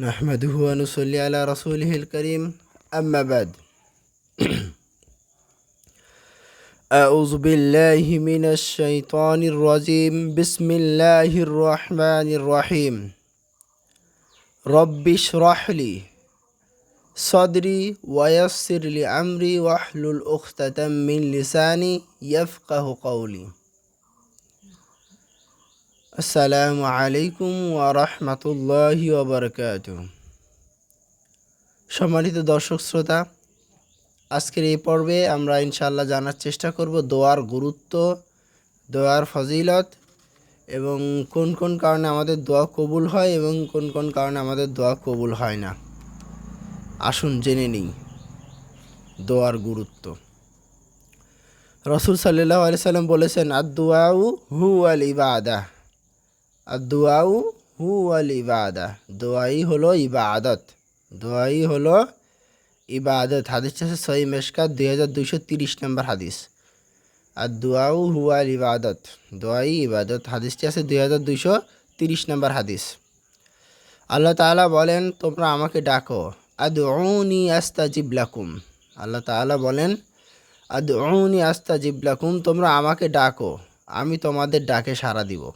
نحمده ونصلي على رسوله الكريم. أما بعد. أعوذ بالله من الشيطان الرجيم. بسم الله الرحمن الرحيم. رب اشرح لي صدري ويسر لي أمري واحلل عقدة من لساني يفقه قولي. আসসালামু আলাইকুম ওয়া রাহমাতুল্লাহি ওয়া বারাকাতুহু। সম্মানিত দর্শক শ্রোতা, আজকের এই পর্বে আমরা ইনশাআল্লাহ জানার চেষ্টা করব দোয়ার গুরুত্ব, দোয়ার ফজিলত এবং কোন কোন কারণে আমাদের দোয়া কবুল হয় এবং কোন কোন কারণে আমাদের দোয়া কবুল হয় না। আসুন জেনে নিই দোয়ার গুরুত্ব। রসুল সাল্লাহ আলি সাল্লাম বলেছেন আর দোয়াউ হু আল ইবাদা। আর দোয়াউ হু আল ইবাদা। দোয়াই হলো ইবাদত। দোয়াই হলো ইবাদত। হাদিস আছে সই মেশকাত দুই হাজার দুইশো তিরিশ নম্বর হাদিস। আর দোয়াউ হু আল ইবাদত। দোয়াই ইবাদত। হাদিসটি আছে দুই হাজার দুইশো তিরিশ নম্বর হাদিস। আল্লাহ তাআলা বলেন, তোমরা আমাকে ডাকো। আদউনি আস্তাজিব লাকুম। আল্লাহ তাআলা বলেন, আদউনি আস্তাজিব লাকুম, তোমরা আমাকে ডাকো। আমি তোমাদের ডাকে সাড়া দিব।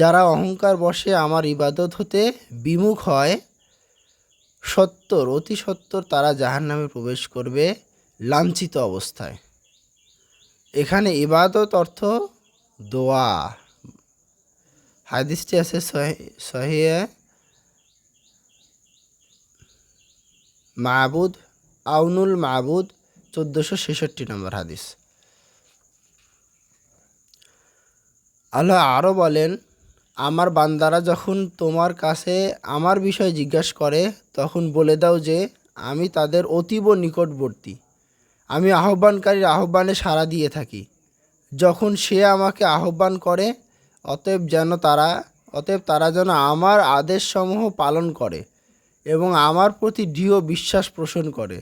যারা অহংকার বসে আমার ইবাদত হতে বিমুখ হয়, সত্তর, অতি সত্তর তারা জাহান নামে প্রবেশ করবে লাঞ্ছিত অবস্থায়। এখানে ইবাদত অর্থ দোয়া। হাদিসটি আছে সহিয়ে মাহবুদ আউনুল মাহবুদ চোদ্দোশো ছেষট্টি নম্বর হাদিস। আল্লাহ আরও বলেন আমার বান্দারা যখন তোমার কাছে আমার বিষয় জিজ্ঞাসা করে, তখন বলে দাও যে, আমি তাদের অতীব নিকটবর্তী। আমি আহ্বানকারীর আহ্বানে সাড়া দিয়ে থাকি। যখন সে আমাকে আহ্বান করে, অতএব যেন তারা, অতএব তারা যেন আমার আদেশসমূহ পালন করে এবং আমার প্রতি দৃঢ় বিশ্বাস পোষণ করে,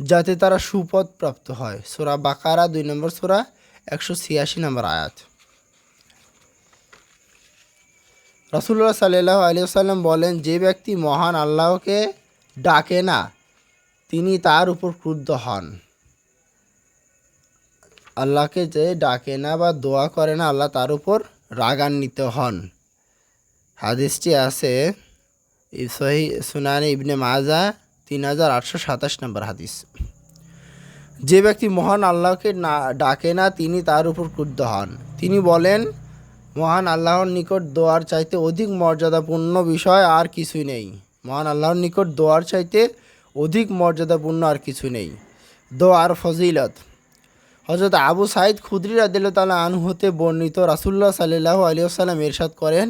যাতে তারা সুপদ প্রাপ্ত হয়। সোরা বাকারা দুই নম্বর সোরা, একশো ছিয়াশি নম্বর আয়াত। রসুল্লাহ সাল্লাহ আলী সাল্লাম বলেন, যে ব্যক্তি মহান আল্লাহকে ডাকে না, তিনি তার উপর ক্রুদ্ধ হন। আল্লাহকে যে ডাকে না বা দোয়া করে না, আল্লাহ তার উপর রাগান্বিত হন। হাদিসটি আছে সহি, সুনানি ইবনে মাজা, তিন হাজার আটশো সাতাশ নম্বর হাদিস। যে ব্যক্তি মহান আল্লাহকে না, ডাকে না, তিনি তার উপর ক্রুদ্ধ হন। তিনি বলেন মহান আল্লাহর নিকট দোয়ার চাইতে অধিক মর্যাদাপূর্ণ বিষয় আর কিছুই নেই। মহান আল্লাহর নিকট দোয়ার চাইতে অধিক মর্যাদাপূর্ণ আর কিছু নেই। দোয়ার ফজিলত। হজরত আবু সাইদ খুদ্রি রাদিল্লা আনু হতে বর্ণিত রাসুল্লাহ সাল্লাহ আলী আসাল্লাম এরশাদ করেন,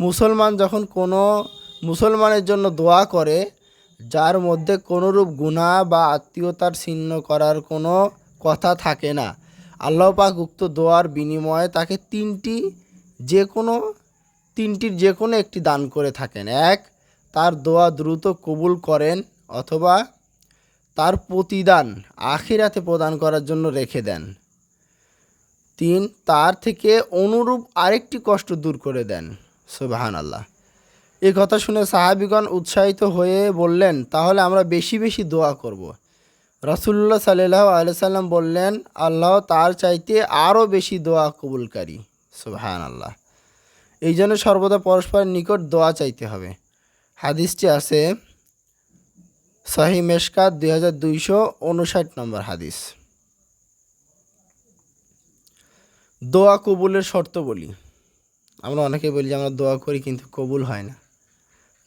মুসলমান যখন কোনো মুসলমানের জন্য দোয়া করে, যার মধ্যে কোনোরূপ গুণা বা আত্মীয়তার ছিন্ন করার কোনো কথা থাকে না। আল্লাহ পাক উক্ত দোয়ার বিনিময়ে তাকে তিনটি যে কোনো তিনটির যে কোনো একটি দান করে থাকেন। এক, তার দোয়া দ্রুত কবুল করেন অথবা তার প্রতিদান আখিরাতে প্রদান করার জন্য রেখে দেন। তিন, তার থেকে অনুরূপ আরেকটি কষ্ট দূর করে দেন। সুবাহান আল্লাহ এই কথা শুনে সাহাবিগণ উৎসাহিত হয়ে বললেন, তাহলে আমরা বেশি বেশি দোয়া করব। রসুল্লাহ সাল্লাহ আলসালাম বললেন, আল্লাহ তার চাইতে আরও বেশি দোয়া কবুলকারী। সুবাহান আল্লাহ এই জন্য সর্বদা পরস্পরের নিকট দোয়া চাইতে হবে। হাদিসটি আছে সাহি মেশকাত দুই হাজার দুইশো উনষাট নম্বর হাদিস। দোয়া কবুলের শর্ত বলি। আমরা অনেকে বলি যে আমরা দোয়া করি কিন্তু কবুল হয় না।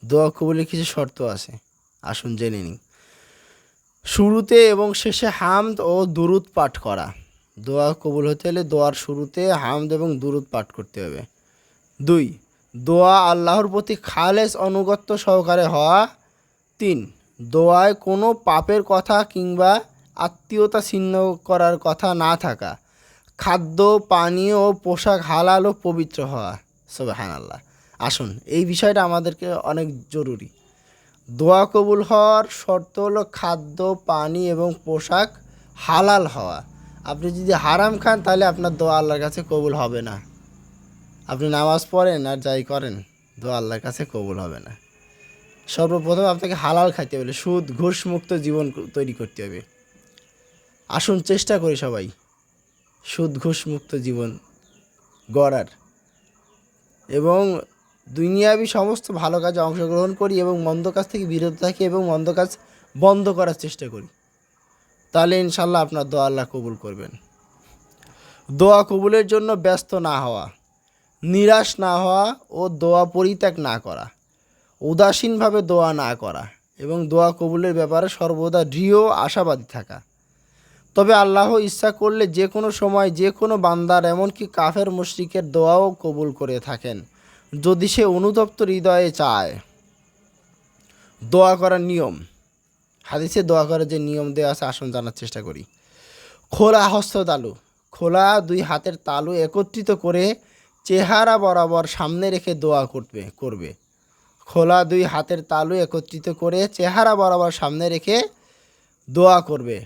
দোয়া কবুলের কিছু শর্ত আছে, আসুন জেনে নিই। শুরুতে এবং শেষে হামদ ও দুরুদ পাঠ করা। দোয়া কবুল হতে হলে দোয়ার শুরুতে হামদ এবং দুরুদ পাঠ করতে হবে। দুই, দোয়া আল্লাহর প্রতি খালেস অনুগত্য সহকারে হওয়া। তিন, দোয়ায় কোনো পাপের কথা কিংবা আত্মীয়তা ছিন্ন করার কথা না থাকা। খাদ্য, পানীয় ও পোশাক হালাল ও পবিত্র হওয়া। সোবাহান আল্লাহ আসুন, এই বিষয়টা আমাদেরকে অনেক জরুরি। দোয়া কবুল হওয়ার শর্ত হলো খাদ্য, পানি এবং পোশাক হালাল হওয়া। আপনি যদি হারাম খান, তাহলে আপনার দোয়া আল্লাহর কাছে কবুল হবে না। আপনি নামাজ পড়েন আর যাই করেন, দোয়া আল্লাহর কাছে কবুল হবে না। সর্বপ্রথম আপনাকে হালাল খাইতে হবে, সুদ ঘুষ মুক্ত জীবন তৈরি করতে হবে। আসুন, চেষ্টা করি সবাই, সুদ ঘুষ মুক্ত জীবন গড়ার। এবং দুনিয়াবি সমস্ত ভালো কাজে অংশগ্রহণ করি এবং মন্দ কাজ থেকে বিরত থাকি এবং মন্দ কাজ বন্ধ করার চেষ্টা করি। তাহলে ইনশাল্লাহ আপনার দোয়া আল্লাহ কবুল করবেন। দোয়া কবুলের জন্য ব্যস্ত না হওয়া, নিরাশ না হওয়া ও দোয়া পরিত্যাগ না করা, উদাসীনভাবে দোয়া না করা এবং দোয়া কবুলের ব্যাপারে সর্বদা দৃঢ় আশাবাদী থাকা। তবে আল্লাহ ইচ্ছা করলে যে কোনো সময় যে কোনো বান্দার এমনকি কাফের মুশরিকের দোয়াও কবুল করে থাকেন, যদি সে অনুতপ্ত হৃদয়ে চায়। দোয়া করার নিয়ম। হাদিসে দোয়া করার যে নিয়ম দেওয়া আছে, আসন জানার চেষ্টা করি। খোলা হস্ত তালু। খোলা দুই হাতের তালু একত্রিত করে চেহারা বরাবর সামনে রেখে দোয়া করবে করবে। খোলা দুই হাতের তালু একত্রিত করে চেহারা বরাবর সামনে রেখে দোয়া করবে।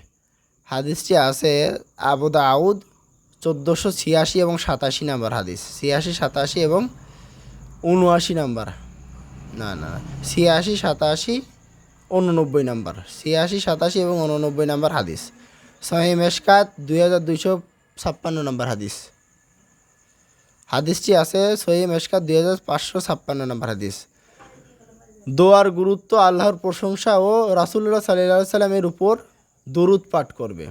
হাদিসটি আছে আবু দাউদ, চোদ্দোশো ছিয়াশি এবং সাতাশি নাম্বার হাদিস। ছিয়াশি, সাতাশি এবং উনআশি নাম্বার। না না না। ছিয়াশি, সাতাশি উননব্বই নাম্বার, ছিয়াশি, সাতাশি এবং উননব্বই নাম্বার হাদিস। সহি মেশকাত দুই হাজার দুইশো ছাপ্পান্ন নাম্বার হাদিস। হাদিসটি আছে সহি মেশকাত দুই হাজার পাঁচশো ছাপ্পান্ন নাম্বার হাদিস। দোয়ার গুরুত্ব আল্লাহর প্রশংসা ও রাসুল্লাহ সাল্লাহ সাল্লামের উপর দরুদ পাঠ করবে।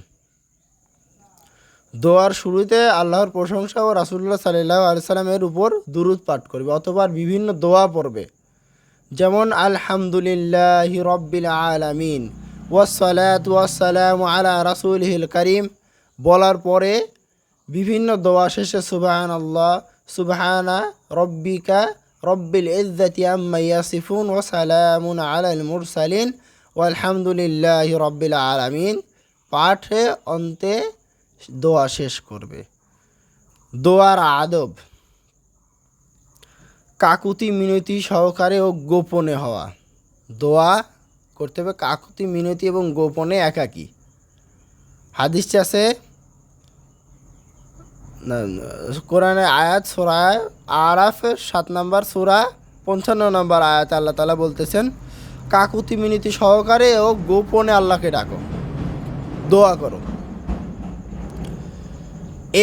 দোয়ার শুরুতে আল্লাহর প্রশংসা ও রাসুল্লাহ সাল্লাহ আলসালামের উপর দুরুদ পাঠ করবে অথবা বিভিন্ন দোয়া পড়বে। যেমন, আলহামদুলিল্লাহ রব্বিল আলামিন ওয়াসালাত ওয়াসালাম আলা রাসুল হিল করিম। বলার পরে বিভিন্ন দোয়া শেষে সুবাহান আল্লাহ সুবহানা রব্বিকা রব্বিল ইজ্জাতি আম্মা ইয়াসিফুন ওয়া সালামুন আলাল মুরসালিন, ওয়ালহামদুলিল্লাহি রব্বিল আলামিন। পাঠে অন্তে দোয়া শেষ করবে। দোয়ার আদব। কাকুতি মিনতি সহকারে ও গোপনে হওয়া। দোয়া করতে হবে কাকুতি মিনতি এবং গোপনে একাকী। হাদিস না, কোরআনে আয়াত সোরা আরাফের সাত নম্বর সোরা পঞ্চান্ন নম্বর আয়াত আল্লাহ তালা বলতেছেন কাকুতি মিনতি সহকারে ও গোপনে আল্লাহকে ডাকো দোয়া করো।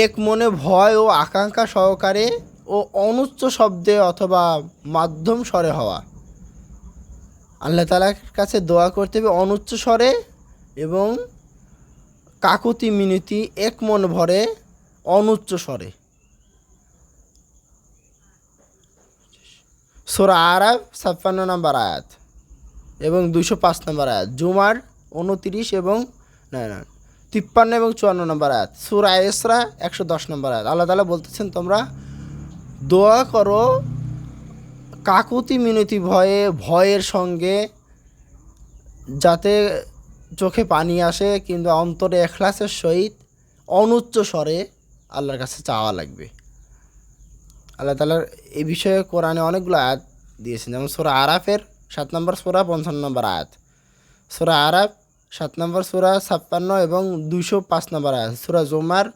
এক মনে ভয় ও আকাঙ্ক্ষা সহকারে ও অনুচ্চ শব্দে অথবা মাধ্যম স্বরে হওয়া। আল্লাহ তালার কাছে দোয়া করতে হবে অনুচ্চ স্বরে এবং কাকুতি মিনতি এক মন ভরে অনুচ্চ স্বরে। সোরা আরাব ছাপ্পান্ন নম্বর আয়াত এবং দুশো পাঁচ নম্বর আয়াত, জুমার উনতিরিশ এবং না না, তিপ্পান্ন এবং চুয়ান্ন নম্বর আয়াত, সুরা এসরা একশো দশ নম্বর আয়াত। আল্লাহ তালা বলতেছেন, তোমরা দোয়া করো, কাকুতি মিনতি ভয়ে, ভয়ের সঙ্গে যাতে চোখে পানি আসে, কিন্তু অন্তরে এখলাসের সহিত অনুচ্চ স্বরে আল্লাহর কাছে চাওয়া লাগবে। আল্লাহ তালার এ বিষয়ে কোরআনে অনেকগুলো আয়াত দিয়েছেন, যেমন সোরা আরাফের সাত নম্বর সোরা, পঞ্চান্ন নম্বর আয়াত। সোরা আরাফ সাত নম্বর সোরা, ছাপ্পান্ন এবং দুইশো পাঁচ নম্বর আয়াত। সোরা জোমার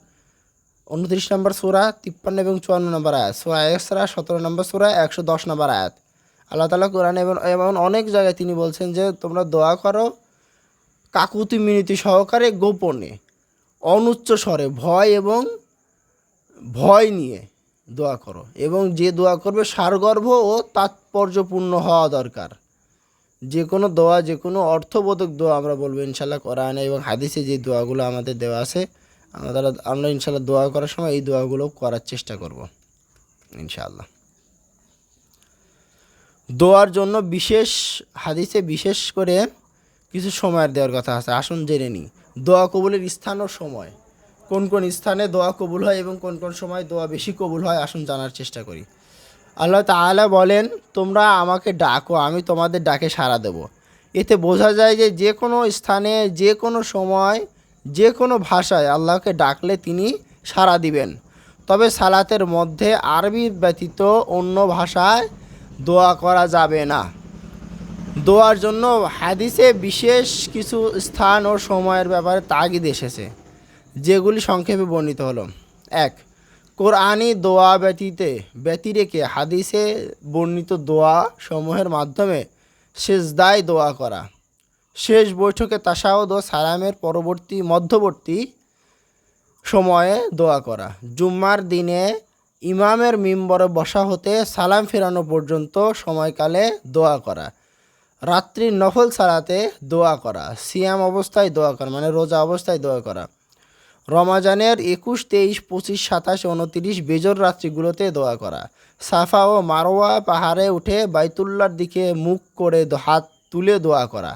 উনত্রিশ নম্বর সোরা, তিপ্পান্ন এবং চুয়ান্ন নম্বর আয়াত। সোরা একসরা সতেরো নম্বর সোরা, একশো দশ নম্বর আয়াত। আল্লাহ তালা কোরআনে এবং এমন অনেক জায়গায় তিনি বলছেন যে, তোমরা দোয়া করো কাকুতি মিনতি সহকারে গোপনে, অনুচ্চ স্বরে ভয় এবং ভয় নিয়ে দোয়া করো। এবং যে দোয়া করবে সারগর্ভ ও তাৎপর্যপূর্ণ হওয়া দরকার। যে কোনো দোয়া, যে কোনো অর্থবোধক দোয়া আমরা বলব ইনশাল্লাহ কোরআনে এবং হাদিসে যে দোয়াগুলো আমাদের দেওয়া আছে আমরা আমরা ইনশাল্লাহ দোয়া করার সময় এই দোয়াগুলো করার চেষ্টা করব, ইনশাআল্লাহ। দোয়ার জন্য বিশেষ হাদিসে বিশেষ করে কিছু সময়ের দেওয়ার কথা আছে, আসুন জেনে নিই। দোয়া কবুলের স্থান ও সময়। কোন কোন স্থানে দোয়া কবুল হয় এবং কোন কোন সময় দোয়া বেশি কবুল হয়, আসুন জানার চেষ্টা করি। আল্লাহ তাআলা বলেন, তোমরা আমাকে ডাকো, আমি তোমাদের ডাকে সাড়া দেব। এতে বোঝা যায় যে যে কোনো স্থানে যে কোনো সময় যে কোনো ভাষায় আল্লাহকে ডাকলে তিনি সাড়া দিবেন। তবে সালাতের মধ্যে আরবি ব্যতীত অন্য ভাষায় দোয়া করা যাবে না। দোয়ার জন্য হাদিসে বিশেষ কিছু স্থান ও সময়ের ব্যাপারে তাগিদ এসেছে, যেগুলি সংক্ষেপে বর্ণিত হলো। এক, কোরআনি দোয়া ব্যতীতে, ব্যতিরেকে হাদিসে বর্ণিত দোয়া সমূহের মাধ্যমে সেজদায় দোয়া করা। শেষ বৈঠকে তাসাউদ ও সালামের পরবর্তী মধ্যবর্তী সময়ে দোয়া করা। জুম্মার দিনে ইমামের মিম্বরে বসা হতে সালাম ফেরানো পর্যন্ত সময়কালে দোয়া করা। রাত্রির নফল সালাতে দোয়া করা, সিয়াম অবস্থায় দোয়া করা মানে রোজা অবস্থায় দোয়া করা। রমাজানের একুশ, তেইশ, পঁচিশ, সাতাশ, উনতিরিশ বেজর রাত্রিগুলোতে দোয়া করা। সাফা ও মারোয়া পাহাড়ে উঠে বাইতুল্লার দিকে মুখ করে হাত তুলে দোয়া করা।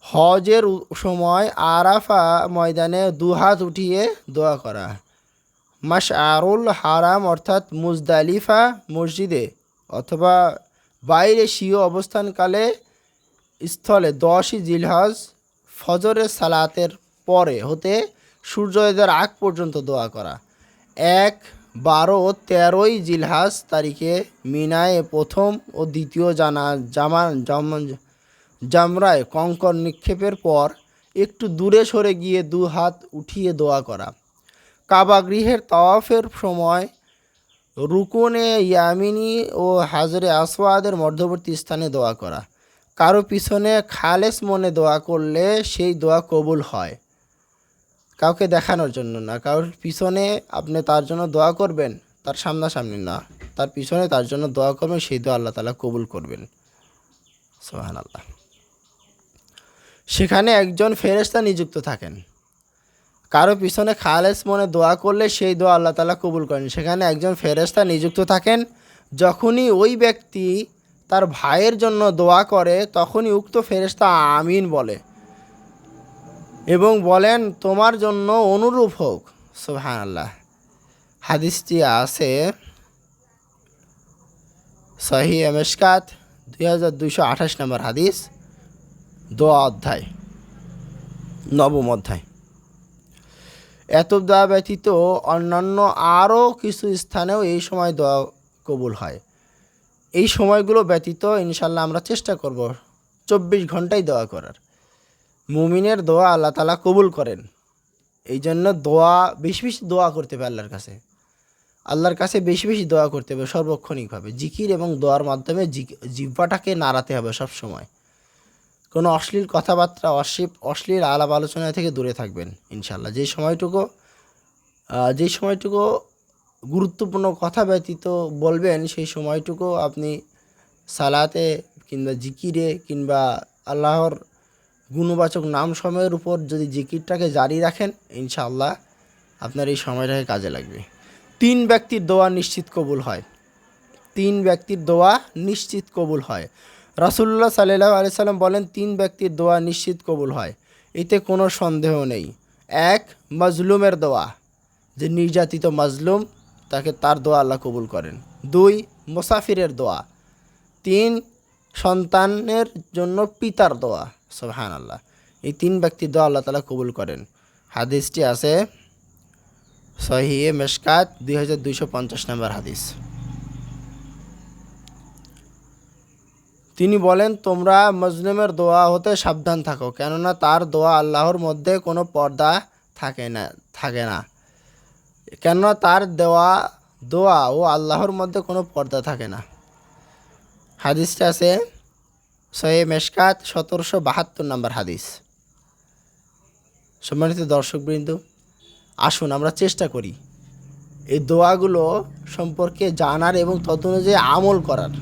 হজের সময় আরাফা ময়দানে দু হাত উঠিয়ে দোয়া করা। মাস আরুল হারাম অর্থাৎ মুজদালিফা মসজিদে অথবা বাইরে স্বীয় অবস্থানকালে স্থলে দশই জিলহজ ফজরের সালাতের পরে হতে সূর্যোদয়ের আগ পর্যন্ত দোয়া করা। এক, বারো তেরোই জিলহাজ তারিখে মিনায় প্রথম ও দ্বিতীয় জানা জামান জাম- জামরায় কঙ্কর নিক্ষেপের পর একটু দূরে সরে গিয়ে দু হাত উঠিয়ে দোয়া করা। কাবা গৃহের তাওয়াফের সময় রুকুনে ইয়ামিনী ও হাজরে আসওয়াদের মধ্যবর্তী স্থানে দোয়া করা। কারও পিছনে খালেস মনে দোয়া করলে সেই দোয়া কবুল হয়। কাউকে দেখানোর জন্য না, কারোর পিছনে আপনি তার জন্য দোয়া করবেন, তার সামনাসামনি না। তার পিছনে তার জন্য দোয়া করবেন, সেই দোয়া আল্লাহ তালা কবুল করবেন। সোহান আল্লাহ সেখানে একজন ফেরেশতা নিযুক্ত থাকেন। কারও পিছনে খালেস মনে দোয়া করলে সেই দোয়া আল্লাহ তালা কবুল করেন। সেখানে একজন ফেরেশতা নিযুক্ত থাকেন, যখনই ওই ব্যক্তি তার ভাইয়ের জন্য দোয়া করে, তখনই উক্ত ফেরেশতা আমিন বলে এবং বলেন, তোমার জন্য অনুরূপ হোক। সুবহান আল্লাহ হাদিসটি আছে সহি এমেশকাত দুই হাজার দুইশো আঠাশ নম্বর হাদিস। দোয়া অধ্যায়, নবম অধ্যায়। এত দোয়া ব্যতীত অন্যান্য আরও কিছু স্থানেও এই সময় দোয়া কবুল হয়। এই সময়গুলো ব্যতীত ইনশাল্লাহ আমরা চেষ্টা করব চব্বিশ ঘন্টায় দোয়া করার। মুমিনের দোয়া আল্লাহ তালা কবুল করেন। এই জন্য দোয়া, বেশি বেশি দোয়া করতে হবে আল্লাহর কাছে। আল্লাহর কাছে বেশি বেশি দোয়া করতে হবে সর্বক্ষণিকভাবে। জিকির এবং দোয়ার মাধ্যমে জি- জিহ্বাটাকে নাড়াতে হবে সব সময় কোনো অশ্লীল কথাবার্তা, অশ্লীল অশ্লীল আলাপ আলোচনা থেকে দূরে থাকবেন ইনশাল্লাহ যে সময়টুকু যে সময়টুকু গুরুত্বপূর্ণ কথা ব্যতীত বলবেন, সেই সময়টুকু আপনি সালাতে কিংবা জিকিরে কিংবা আল্লাহর গুণবাচক নাম সময়ের উপর যদি জিকিরটাকে জারি রাখেন, ইনশাআল্লাহ আপনার এই সময়টাকে কাজে লাগবে। তিন ব্যক্তির দোয়া নিশ্চিত কবুল হয়। তিন ব্যক্তির দোয়া নিশ্চিত কবুল হয়। রাসুল্লাহ সাল্লাহ আলি সাল্লাম বলেন, তিন ব্যক্তির দোয়া নিশ্চিত কবুল হয়। এতে কোনো সন্দেহ নেই। এক, মজলুমের দোয়া। যে নির্যাতিত মাজলুম, তাকে তার দোয়া আল্লাহ কবুল করেন। দুই, মুসাফিরের দোয়া। তিন, সন্তানের জন্য পিতার দোয়া। সোহান আল্লাহ এই তিন ব্যক্তির দোয়া আল্লাহ তালা কবুল করেন। হাদিসটি আছে সহিয়ে মেশকাত দুই হাজার দুইশো পঞ্চাশ নম্বর হাদিস। তিনি বলেন, তোমরা মজলুমের দোয়া হতে সাবধান থাকো, কেননা তার দোয়া আল্লাহর মধ্যে কোনো পর্দা থাকে না থাকে না। কেননা তার দেওয়া দোয়া ও আল্লাহর মধ্যে কোনো পর্দা থাকে না। হাদিসটা আছে সহে মেশকাত সতেরোশো বাহাত্তর নম্বর হাদিস। সম্মানিত দর্শকবৃন্দ, আসুন আমরা চেষ্টা করি এই দোয়াগুলো সম্পর্কে জানার এবং তত অনুযায়ী আমল করার।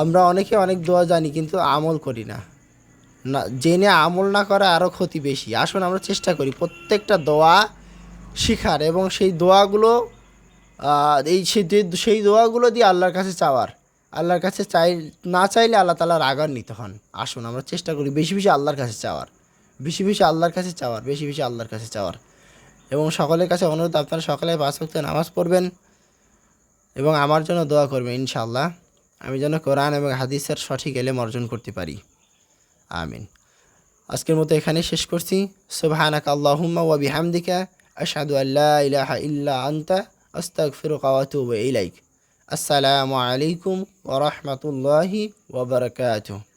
আমরা অনেকে অনেক দোয়া জানি, কিন্তু আমল করি না। না, জেনে আমল না করা আরও ক্ষতি বেশি। আসুন, আমরা চেষ্টা করি প্রত্যেকটা দোয়া শিখার এবং সেই দোয়াগুলো এই সেই দোয়াগুলো দিয়ে আল্লাহর কাছে চাওয়ার। আল্লাহর কাছে চাই, না চাইলে আল্লাহ আগার নিতে হন। আসুন, আমরা চেষ্টা করি বেশি বেশি আল্লাহর কাছে চাওয়ার। বেশি বেশি আল্লাহর কাছে চাওয়ার, বেশি বেশি আল্লাহর কাছে চাওয়ার। এবং সকলের কাছে অনুরোধ, আপনারা সকালে পাঁচ ওয়াক্ত নামাজ পড়বেন এবং আমার জন্য দোয়া করবেন, ইনশাআল্লাহ। আমি যেন কোরআন এবং হাদিসের সঠিক এলেম অর্জন করতে পারি। আমিন। আজকের মতো এখানে শেষ করছি। সুবহানাক আল্লাহুম্মা ওয়া বিহামদিকা আশহাদু আল্লা ইলাহা ইল্লা আনতা আস্তাগফিরুকা ওয়া আতুবু ইলাইক। আসসালামু আলাইকুম ওয়া রাহমাতুল্লাহি ওয়া বারাকাতুহু।